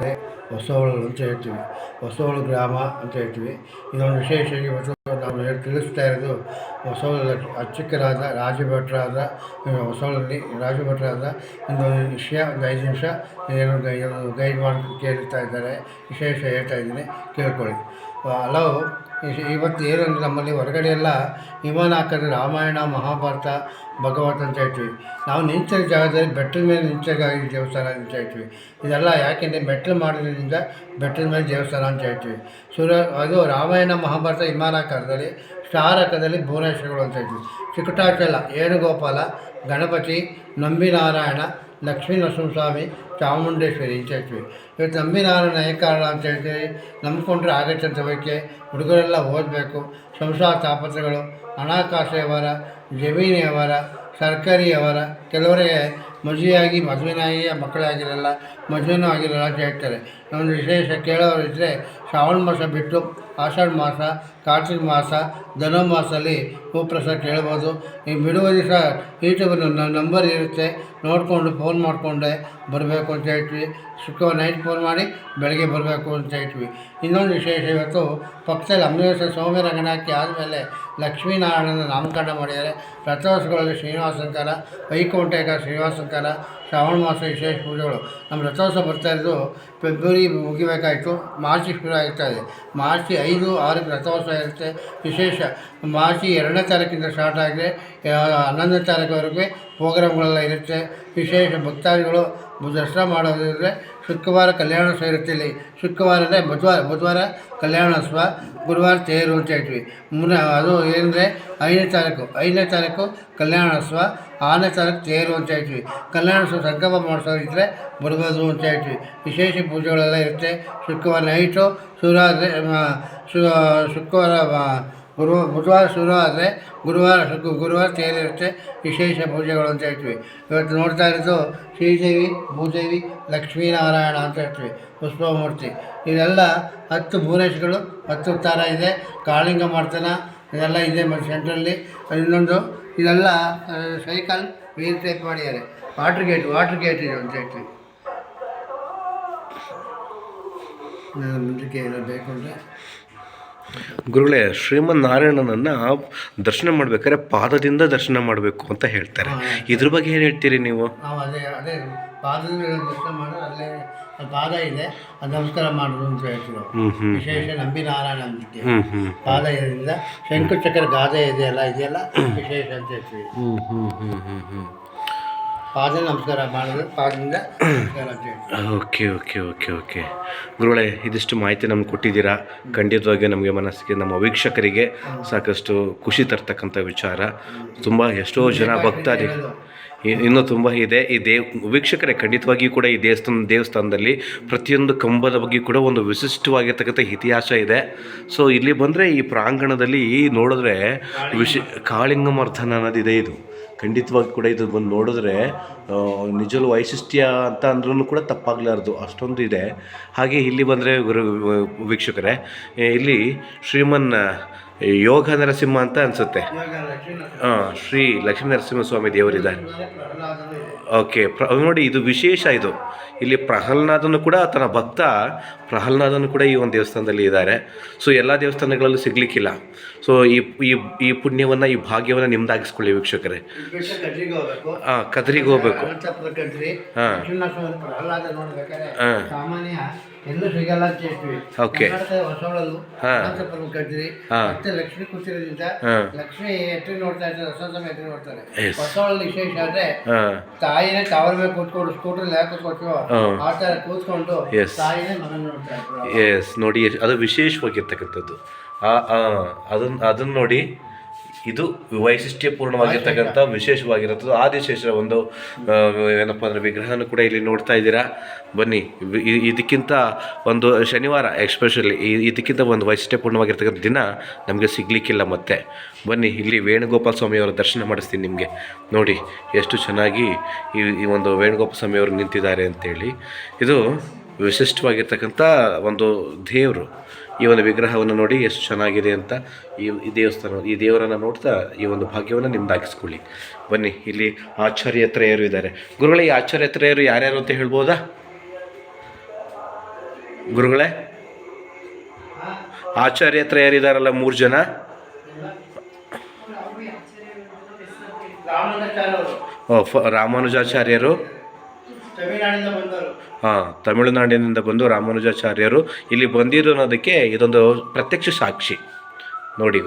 ಕಡೆ ಹೊಸವಳು ಅಂತ ಹೇಳ್ತೀವಿ. ಹೊಸವಳು ಗ್ರಾಮ ಅಂತ ಹೇಳ್ತೀವಿ. ಇದೊಂದು ವಿಶೇಷವಾಗಿ ಹೊಸ ನಾವು ತಿಳಿಸ್ತಾ ಇರೋದು ಹೊಸವಳ ಅರ್ಚಕರಾದ ರಾಜಭಟ್ರಾದ ಹೊಸವಳಲ್ಲಿ ರಾಜಭಟ್ರಾದ ಒಂದು ವಿಷಯ, ಒಂದು ಐದು ನಿಮಿಷ ಏನು ಗೈಡ್ ಮಾಡಿ ಕೇಳ್ತಾ ಇದ್ದಾರೆ. ವಿಶೇಷ ಹೇಳ್ತಾ ಇದ್ದೀನಿ. ಕೇಳ್ಕೊಳ್ಳಿ. ಹಲವು ಇ- ಇವತ್ತು ಏನಂದರೆ ನಮ್ಮಲ್ಲಿ ಹೊರಗಡೆ ಎಲ್ಲ ವಿಮಾನ ಹಾಕಿದ್ರೆ ರಾಮಾಯಣ, ಮಹಾಭಾರತ, ಭಗವತ್ ಅಂತ ಹೇಳ್ತೀವಿ. ನಾವು ನಿಂತ ಜಾಗದಲ್ಲಿ ಬೆಟ್ಟದ ಮೇಲೆ ನಿಂತಾಗಿ ದೇವಸ್ಥಾನ ಅಂತ ಹೇಳ್ತೀವಿ. ಇದೆಲ್ಲ ಯಾಕೆಂದರೆ ಮೆಟ್ಲು ಮಾಡೋದ್ರಿಂದ ಬೆಟ್ಟದ ಮೇಲೆ ದೇವಸ್ಥಾನ ಅಂತ ಹೇಳ್ತೀವಿ. ಸೂರ್ಯ, ಅದು ರಾಮಾಯಣ, ಮಹಾಭಾರತ ವಿಮಾನಾಕಾರದಲ್ಲಿ ಸ್ಟಾರಕದಲ್ಲಿ ಭುವನೇಶ್ವರಗಳು ಅಂತ ಹೇಳ್ತೀವಿ. ಚಿಕ್ಕಟಾಚಲ ವೇಣುಗೋಪಾಲ ಗಣಪತಿ, ನಂಬಿನಾರಾಯಣ ಲಕ್ಷ್ಮೀ ನರಸಿಂಹಸ್ವಾಮಿ ಚಾಮುಂಡೇಶ್ವರಿ ಅಂತ ಹೇಳ್ತೀವಿ ಇವತ್ತು ನಂಬಿನಾರಾಯಣ ನಾಯಕಾರಣ ಅಂತ ಹೇಳ್ತೀವಿ ನಂಬಿಕೊಂಡ್ರೆ ಆಗತ್ತೆ ಬೇಕೆ ಹುಡುಗರೆಲ್ಲ ಓದಬೇಕು. ಸಂಸಾರ ತಾಪತ್ರಗಳು ಹಣಕಾಸು ಜಮೀನಿಯವರ, ಸರ್ಕಾರಿಯವರ ವ್ಯವಹಾರ ಸರ್ಕಾರಿ ಕೆಲವರಿಗೆ ಮದುವೆಯಾಗಿ ಮದುವೆನಾಗಿ ಮಕ್ಕಳೇ ಆಗಿರಲ್ಲ, ಮದುವೆನೂ ಆಗಿರಲ್ಲ ಅಂತ ಹೇಳ್ತಾರೆ. ಒಂದು ವಿಶೇಷ ಕೇಳೋರು ಇದ್ದರೆ ಶ್ರಾವಣ ಮಾಸ ಬಿಟ್ಟು ಆಷಾಢ ಮಾಸ, ಕಾರ್ತಿಕ ಮಾಸ ಧನುರ್ಮಾಸದಲ್ಲಿ ಹೂಪ್ರಸಾದ ಕೇಳ್ಬೋದು. ಈ ಬಿಡುವ ದಿವಸ ಯೂಟ್ಯೂಬ್ ನಂಬರ್ ಇರುತ್ತೆ. ನೋಡಿಕೊಂಡು ಫೋನ್ ಮಾಡಿಕೊಂಡೆ ಬರಬೇಕು ಅಂತ ಹೇಳ್ತೀವಿ. ಶುಕ್ರವಾರ ನೈಟ್ ಫೋನ್ ಮಾಡಿ ಬೆಳಗ್ಗೆ ಬರಬೇಕು ಅಂತ ಹೇಳ್ತೀವಿ. ಇನ್ನೊಂದು ವಿಶೇಷ ಇವತ್ತು ಪಕ್ಕದಲ್ಲಿ ಅಮೃತ ಸೌಮ್ಯ ರಂಗನಾಥಿ ಆದಮೇಲೆ ಲಕ್ಷ್ಮೀನಾರಾಯಣನ ನಾಮಕರಣ ಮಾಡಿದ್ದಾರೆ. ರಥೋತ್ಸವಗಳಲ್ಲಿ ಶ್ರೀನಿವಾಸಂಕಾರ ವೈಕುಂಠೇಕ ಶ್ರೀನಿವಾಸಂಕಾರ ಶ್ರಾವಣ ಮಾಸ ವಿಶೇಷ ಪೂಜೆಗಳು. ನಮ್ಮ ರಥೋತ್ಸವ ಬರ್ತಾ ಇರೋದು ಫೆಬ್ರವರಿ ಮುಗಿಬೇಕಾಯಿತು. ಮಾರ್ಚ್ ಶುರು ಆಗ್ತಾ ಇದೆ. ಮಾರ್ಚ್ ಐದು, ಆರಕ್ಕೆ ರಥೋತ್ಸವ ಇರುತ್ತೆ. ವಿಶೇಷ, ಮಾರ್ಚ್ ಎರಡನೇ ತಾರೀಕಿಂದ ಸ್ಟಾರ್ಟ್ ಆಗಿದೆ. ಹನ್ನೊಂದನೇ ತಾರೀಕುವರೆಗೆ ಪ್ರೋಗ್ರಾಮ್ಗಳೆಲ್ಲ ಇರುತ್ತೆ. ವಿಶೇಷ ಭಕ್ತಾದಿಗಳು ದರ್ಶನ ಮಾಡೋದಿದ್ರೆ ಶುಕ್ರವಾರ ಕಲ್ಯಾಣೋತ್ಸವ ಇರುತ್ತೆ ಇಲ್ಲಿ. ಶುಕ್ರವಾರ ಅಂದರೆ ಬುಧವಾರ ಬುಧವಾರ ಕಲ್ಯಾಣೋತ್ಸವ ಗುರುವಾರ ತೇರು ಅಂತ ಹೇಳ್ತೀವಿ. ಮುನ್ನ ಅದು ಏನಂದರೆ ಐದನೇ ತಾರೀಕು ಐದನೇ ತಾರೀಕು ಕಲ್ಯಾಣೋತ್ಸವ ಆರನೇ ತಾರೀಕು ತೇರು ಅಂತ ಹೇಳ್ತೀವಿ. ಕಲ್ಯಾಣೋತ್ಸವ ಸಂಕಲ್ಪ ಮಾಡಿಸೋದಿದ್ರೆ ಬರ್ಬೋದು ಅಂತ ಹೇಳ್ತೀವಿ. ವಿಶೇಷ ಪೂಜೆಗಳೆಲ್ಲ ಇರುತ್ತೆ. ಶುಕ್ರವಾರ ನೈಟು ಶುರುವಾದರೆ ಶುಕ್ರವಾರ ಗುರು ಬುಧವಾರ ಶುರು ಆದರೆ ಗುರುವಾರ ಗುರುವಾರ ತೇಲಿರುತ್ತೆ ವಿಶೇಷ ಪೂಜೆಗಳು ಅಂತ ಹೇಳ್ತೀವಿ. ಇವತ್ತು ನೋಡ್ತಾ ಇರೋದು ಶ್ರೀದೇವಿ, ಭೂದೇವಿ, ಲಕ್ಷ್ಮೀನಾರಾಯಣ ಅಂತ ಹೇಳ್ತೀವಿ, ಪುಷ್ಪಮೂರ್ತಿ. ಇದೆಲ್ಲ ಹತ್ತು ಭುವನೇಶ್ಗಳು, ಹತ್ತು ತಾರ ಇದೆ, ಕಾಳಿಂಗ ಮಾಡ್ತಾನ, ಇದೆಲ್ಲ ಇದೆ ಮತ್ತು ಸೆಂಟ್ರಲ್ಲಿ. ಇನ್ನೊಂದು, ಇದೆಲ್ಲ ಸೈಕಲ್ ವೀಲ್ ಟೈಪ್ ಮಾಡಿದ್ದಾರೆ. ವಾಟ್ರ್ ಗೇಟ್ ವಾಟ್ರ್ ಗೇಟ್ ಇದೆ ಅಂತ ಹೇಳ್ತೀವಿ. ನಾನು ಮುಂದಕ್ಕೆ ಏನೋ ಬೇಕು ಅಂದರೆ ಗುರುಗಳೇ ಶ್ರೀಮನ್ನಾರಾಯಣನನ್ನ ದರ್ಶನ ಮಾಡ್ಬೇಕಾದ್ರೆ ಪಾದದಿಂದ ದರ್ಶನ ಮಾಡಬೇಕು ಅಂತ ಹೇಳ್ತಾರೆ. ಇದ್ರ ಬಗ್ಗೆ ಏನು ಹೇಳ್ತೀರಿ ನೀವು? ನಾವು ಅದೇ ಅದೇ ಪಾದದಿಂದ ದರ್ಶನ ಮಾಡೋದು ಅಲ್ಲೇ ಪಾದ ಇದೆ ಅದು ನಮಸ್ಕಾರ ಮಾಡೋದು ಅಂತ ಹೇಳ್ತೀವಿ ವಿಶೇಷ ನಂಬಿ ನಾರಾಯಣ ಅಂತಿದೆ ಹ್ಞೂ ಹ್ಞೂ ಪಾದ ಇದರಿಂದ ಶಂಕುಚಕ್ರ ಗಾದೆ ಇದೆಯಲ್ಲ ಇದೆಯಲ್ಲ ವಿಶೇಷ ಅಂತ ಹೇಳ್ತೀವಿ. ಪಾದ ನಮಸ್ಕಾರ ಮಾಡೋದು ಪಾದದಿಂದ ನಮಸ್ಕಾರ ಓಕೆ ಓಕೆ ಓಕೆ ಓಕೆ. ಗುರುಗಳೇ ಇದಿಷ್ಟು ಮಾಹಿತಿ ನಮ್ಗೆ ಕೊಟ್ಟಿದ್ದೀರಾ. ಖಂಡಿತವಾಗಿ ನಮಗೆ ಮನಸ್ಸಿಗೆ ನಮ್ಮ ವೀಕ್ಷಕರಿಗೆ ಸಾಕಷ್ಟು ಖುಷಿ ತರ್ತಕ್ಕಂಥ ವಿಚಾರ. ತುಂಬ ಎಷ್ಟೋ ಜನ ಭಕ್ತಾದಿ ಇನ್ನೂ ತುಂಬ ಇದೆ. ಈ ದೇವ್ ವೀಕ್ಷಕರೇ ಖಂಡಿತವಾಗಿಯೂ ಕೂಡ ಈ ದೇವಸ್ಥಾನ ದೇವಸ್ಥಾನದಲ್ಲಿ ಪ್ರತಿಯೊಂದು ಕಂಬದ ಬಗ್ಗೆ ಕೂಡ ಒಂದು ವಿಶಿಷ್ಟವಾಗಿರ್ತಕ್ಕಂಥ ಇತಿಹಾಸ ಇದೆ. ಸೊ ಇಲ್ಲಿ ಬಂದರೆ ಈ ಪ್ರಾಂಗಣದಲ್ಲಿ ನೋಡಿದ್ರೆ ವಿಶಿ ಕಾಳಿಂಗಮರ್ಧನ ಅನ್ನೋದಿದೆ ಇದು. ಖಂಡಿತವಾಗಿ ಕೂಡ ಇದು ಬಂದು ನೋಡಿದ್ರೆ ನಿಜವೂ ವೈಶಿಷ್ಟ್ಯ ಅಂತ ಅಂದ್ರೂ ಕೂಡ ತಪ್ಪಾಗಲಾರ್ದು, ಅಷ್ಟೊಂದು ಇದೆ. ಹಾಗೆ ಇಲ್ಲಿ ಬಂದರೆ ಗುರು ವೀಕ್ಷಕರೇ ಇಲ್ಲಿ ಶ್ರೀಮನ್ ಯೋಗ ನರಸಿಂಹ ಅಂತ ಅನಿಸುತ್ತೆ. ಹಾಂ ಶ್ರೀ ಲಕ್ಷ್ಮೀ ನರಸಿಂಹಸ್ವಾಮಿ ದೇವರಿದ್ದಾರೆ. ಓಕೆ, ಪ್ರ, ನೋಡಿ ಇದು ವಿಶೇಷ ಇದು. ಇಲ್ಲಿ ಪ್ರಹ್ಲಾದನು ಕೂಡ ತನ್ನ ಭಕ್ತ ಪ್ರಹ್ಲಾದನು ಕೂಡ ಈ ಒಂದು ದೇವಸ್ಥಾನದಲ್ಲಿ ಇದ್ದಾರೆ. ಸೊ, ಎಲ್ಲ ದೇವಸ್ಥಾನಗಳಲ್ಲೂ ಸಿಗ್ಲಿಕ್ಕಿಲ್ಲ. ಸೊ ಈ ಈ ಈ ಪುಣ್ಯವನ್ನು ಈ ಭಾಗ್ಯವನ್ನು ನಿಮ್ದಾಗಿಸ್ಕೊಳ್ಳಿ ವೀಕ್ಷಕರೇ. ಹಾಂ ಕದ್ರಿಗೆ ಹೋಗ್ಬೇಕು. ಹಾ. ಸಾಮಾನ್ಯ ಎಲ್ಲೂ ಸಿಗಲ್ಲ ಅಂತ ಹೇಳ್ತೀವಿ. ಹಾ. ಮತ್ತೆ ಲಕ್ಷ್ಮಿ ಕೂತಿರೋದ್ರಿಂದ. ಲಕ್ಷ್ಮಿ ನೋಡ್ತಾ ಇರ್ತಾರೆ ನೋಡ್ತಾರೆ. ಹೊಸವಳಲ್ಲಿ ವಿಶೇಷ ಆದ್ರೆ ತಾಯಿನೇ ತಾವರ ಮೇಲೆ ಕೂತ್ಕೊಂಡು ಸ್ಕೂಟರ್ ಯಾಕೆ ಕೂತ್ಕೊಳ್ತೀವೋ ಹಾ. ಆ ತರ ಕೂತ್ಕೊಂಡು. ತಾಯಿನೇ ಮಗನ ನೋಡ್ತಾ ಇದ್ರು. ಎಸ್ ನೋಡಿ ಅದು ವಿಶೇಷವಾಗಿರ್ತಕ್ಕಂಥದ್ದು. ಆ ಅದನ್ನ ಅದನ್ನು ನೋಡಿ ಇದು ವೈಶಿಷ್ಟ್ಯಪೂರ್ಣವಾಗಿರ್ತಕ್ಕಂಥ ವಿಶೇಷವಾಗಿರುತ್ತದೆ. ಆದಿಶೇಷರ ಒಂದು ಏನಪ್ಪ ಅಂದರೆ ವಿಗ್ರಹನ ಕೂಡ ಇಲ್ಲಿ ನೋಡ್ತಾ ಇದ್ದೀರಾ? ಬನ್ನಿ ಇದಕ್ಕಿಂತ ಒಂದು ಶನಿವಾರ ಎಕ್ಸ್ಪೆಷಲಿ ಇದಕ್ಕಿಂತ ಒಂದು ವೈಶಿಷ್ಟ್ಯಪೂರ್ಣವಾಗಿರ್ತಕ್ಕಂಥ ದಿನ ನಮಗೆ ಸಿಗಲಿಕ್ಕಿಲ್ಲ ಮತ್ತೆ. ಬನ್ನಿ ಇಲ್ಲಿ ವೇಣುಗೋಪಾಲ ಸ್ವಾಮಿಯವರ ದರ್ಶನ ಮಾಡಿಸ್ತೀನಿ ನಿಮಗೆ. ನೋಡಿ ಎಷ್ಟು ಚೆನ್ನಾಗಿ ಈ ಈ ಒಂದು ವೇಣುಗೋಪಾಲ ಸ್ವಾಮಿಯವರು ನಿಂತಿದ್ದಾರೆ ಅಂತೇಳಿ. ಇದು ವಿಶಿಷ್ಟವಾಗಿರ್ತಕ್ಕಂಥ ಒಂದು ದೇವರು. ಈ ಒಂದು ವಿಗ್ರಹವನ್ನು ನೋಡಿ ಎಷ್ಟು ಚೆನ್ನಾಗಿದೆ ಅಂತ ಈ ದೇವಸ್ಥಾನ ಈ ದೇವರನ್ನು ನೋಡ್ತಾ ಈ ಒಂದು ಭಾಗ್ಯವನ್ನು ನಿಮ್ದಾಗಿಸ್ಕೊಳ್ಳಿ. ಬನ್ನಿ ಇಲ್ಲಿ ಆಚಾರ್ಯ ತ್ರಯರು ಇದ್ದಾರೆ. ಗುರುಗಳೇ ಈ ಆಚಾರ್ಯ ತ್ರಯರು ಯಾರ್ಯಾರು ಅಂತ ಹೇಳ್ಬೋದಾ? ಗುರುಗಳೇ ಆಚಾರ್ಯ ಹತ್ರ ಯಾರಿದಾರಲ್ಲ ಮೂರು ಜನ? ಓ, ಫ ರಾಮಾನುಜಾಚಾರ್ಯರು? ಹಾಂ, ತಮಿಳುನಾಡಿನಿಂದ ಬಂದು ರಾಮಾನುಜಾಚಾರ್ಯರು ಇಲ್ಲಿ ಬಂದಿರೋ ಅನ್ನೋದಕ್ಕೆ ಇದೊಂದು ಪ್ರತ್ಯಕ್ಷ ಸಾಕ್ಷಿ. ನೋಡಿ.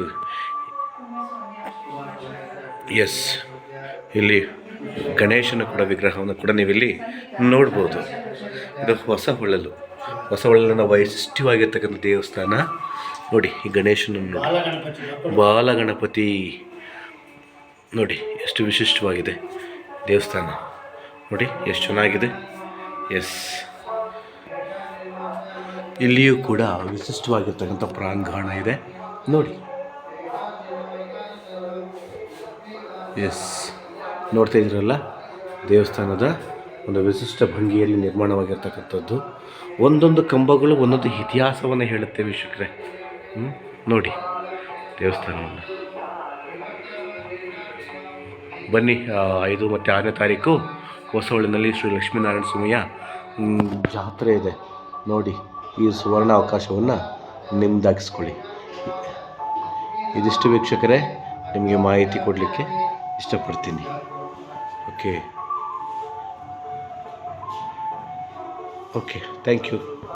ಎಸ್ ಇಲ್ಲಿ ಗಣೇಶನ ಕೂಡ ವಿಗ್ರಹವನ್ನು ಕೂಡ ನೀವಿಲ್ಲಿ ನೋಡ್ಬೋದು. ಇದು ಹೊಸ ಹೊಳಲು. ಹೊಸ ಹೊಳಲಿನ ವೈಶಿಷ್ಟ್ಯವಾಗಿರ್ತಕ್ಕಂಥ ದೇವಸ್ಥಾನ. ನೋಡಿ, ಈ ಗಣೇಶನನ್ನು ಬಾಲಗಣಪತಿ ಬಾಲಗಣಪತಿ. ನೋಡಿ, ಎಷ್ಟು ವಿಶಿಷ್ಟವಾಗಿದೆ ದೇವಸ್ಥಾನ. ನೋಡಿ, ಎಷ್ಟು ಚೆನ್ನಾಗಿದೆ. ಎಸ್ ಇಲ್ಲಿಯೂ ಕೂಡ ವಿಶಿಷ್ಟವಾಗಿರ್ತಕ್ಕಂಥ ಪ್ರಾಂಗಣ ಇದೆ. ನೋಡಿ. ಎಸ್ ನೋಡ್ತಾ ಇದ್ದೀರಲ್ಲ? ದೇವಸ್ಥಾನದ ಒಂದು ವಿಶಿಷ್ಟ ಭಂಗಿಯಲ್ಲಿ ನಿರ್ಮಾಣವಾಗಿರ್ತಕ್ಕಂಥದ್ದು. ಒಂದೊಂದು ಕಂಬಗಳು ಒಂದೊಂದು ಇತಿಹಾಸವನ್ನು ಹೇಳುತ್ತೆ ವೀಕ್ಷಕರೇ. ಹ್ಞೂ ನೋಡಿ. ದೇವಸ್ಥಾನವನ್ನು. ಬನ್ನಿ ಐದು ಮತ್ತು ಆರನೇ ತಾರೀಕು. ಹೊಸಹೊಳಿನಲ್ಲಿ ಶ್ರೀ ಲಕ್ಷ್ಮೀನಾರಾಯಣ ಸ್ವಾಮಿಯ ಜಾತ್ರೆ ಇದೆ. ನೋಡಿ, ಈ ಸುವರ್ಣ ಅವಕಾಶವನ್ನು ನಿಮ್ದಾಗಿಸ್ಕೊಳ್ಳಿ. ಇದಿಷ್ಟು ವೀಕ್ಷಕರೇ, ನಿಮಗೆ ಮಾಹಿತಿ ಕೊಡಲಿಕ್ಕೆ ಇಷ್ಟಪಡ್ತೀನಿ. Okay okay thank you